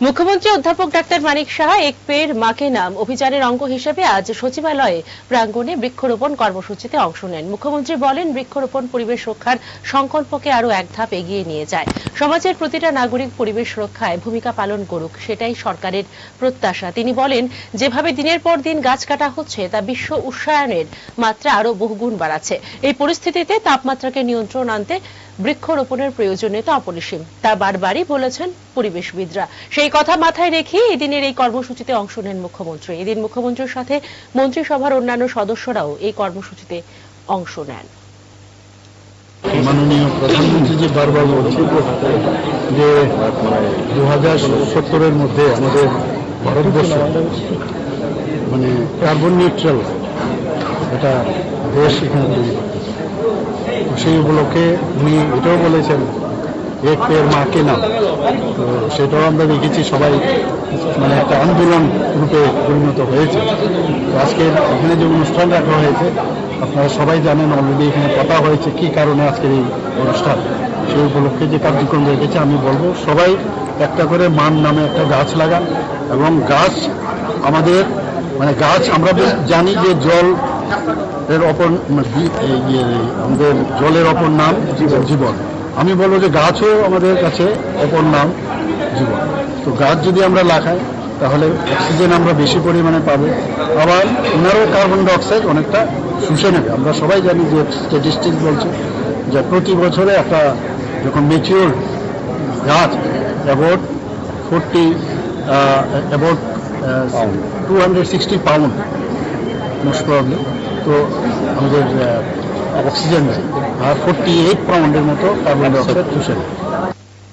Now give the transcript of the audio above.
মুখ্যমন্ত্রী অধ্যাপক ডাক্তার মানিক সাহা এক পের মাকে নাম অভিযানের অঙ্গ হিসেবে আজ সচিবালয়ে প্রাঙ্গণে বৃক্ষরোপণ কর্মসূচিতে অংশ নেন। মুখ্যমন্ত্রী বলেন, বৃক্ষরোপণ পরিবেশ রক্ষার সংকল্পকে আরও এক ধাপ এগিয়ে নিয়ে যায়। সমাজের প্রতিটা নাগরিক পরিবেশ রক্ষায় ভূমিকা পালন করুক, সেটাই সরকারের প্রত্যাশা। তিনি বলেন, যেভাবে দিনের পর দিন গাছ কাটা হচ্ছে, তা বিশ্ব উষ্ণায়নের মাত্রা আরও বহুগুণ বাড়াচ্ছে। এই পরিস্থিতিতে তাপমাত্রাকে নিয়ন্ত্রণ আনতে বৃক্ষরোপণের প্রয়োজনীয়তা অপরিসীম। তা বারবারই বলেছেন পরিবেশবিদরা। সেই কথা মাথায় রেখে এদিনের এই কর্মসূচিতে অংশ নেন মুখ্যমন্ত্রী। এদিন মুখ্যমন্ত্রীর সাথে মন্ত্রিসভার অন্যান্য সদস্যরাও এই কর্মসূচিতে অংশ নেন। মাননীয় প্রধানমন্ত্রী যে বারবার যে দু হাজার মধ্যে আমাদের ভারতবর্ষ মানে কার্বন নিউট্রাল, একটা দেশ এখানে সেই উপলক্ষে উনি এটাও বলেছেন এক পের মাকে নাম তো সেটাও আমরা দেখেছি সবাই মানে একটা আন্দোলন রূপে পরিণত হয়েছে। তো আজকে এখানে যে অনুষ্ঠান রাখা হয়েছে আপনারা সবাই জানেন অলরেডি এখানে কথা হয়েছে কি কারণে আজকের এই অনুষ্ঠান। সেই উপলক্ষে যে কার্যক্রম রেখেছে আমি বলব সবাই একটা করে মান নামে একটা গাছ লাগান এবং গাছ আমাদের মানে গাছ আমরা জানি যে জল এর অপর ইয়ে, আমাদের জলের অপর নাম জীবন। আমি বলব যে গাছও আমাদের কাছে অপর নাম জীবন। তো গাছ যদি আমরা লাগাই, তাহলে অক্সিজেন আমরা বেশি পরিমাণে পাবো। আবার ওনারও কার্বন ডাইঅক্সাইড অনেকটা শুষে নেবে। আমরা সবাই জানি যে স্ট্যাটিস্টিক্স বলছে যে প্রতি বছরে একটা যখন মেচিওর গাছ about forty about two hundred sixty pound most problem তো আমাদের অক্সিজেন আর ফোরটি এইট পাউন্ডের মতো কার্বন ডাইঅক্সাইড নেয়।